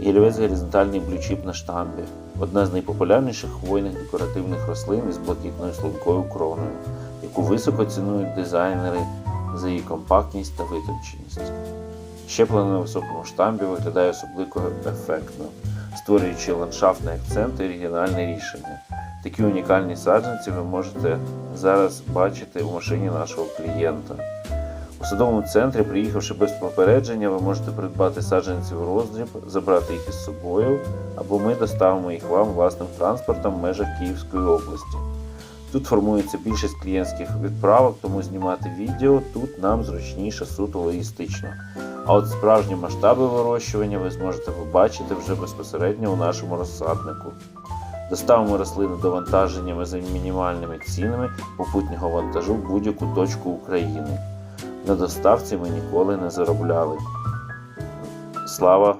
Гілівець горизонтальний блючіп на штамбі. Одна з найпопулярніших хвойних декоративних рослин із блакитною слонкою кроною, яку високо цінують дизайнери за її компактність та витонченість. Щеплена на високому штамбі виглядає особливо ефектно, створюючи ландшафтний акцент і оригінальне рішення. Такі унікальні саджанці ви можете зараз бачити у машині нашого клієнта. У садовому центрі, приїхавши без попередження, ви можете придбати саджанці в роздріб, забрати їх із собою, або ми доставимо їх вам власним транспортом в межах Київської області. Тут формується більшість клієнтських відправок, тому знімати відео тут нам зручніше суто логістично. А от справжні масштаби вирощування ви зможете побачити вже безпосередньо у нашому розсаднику. Доставимо рослини до вантаженнями за мінімальними цінами попутнього вантажу в будь-яку точку України. На доставці ми ніколи не заробляли. Слава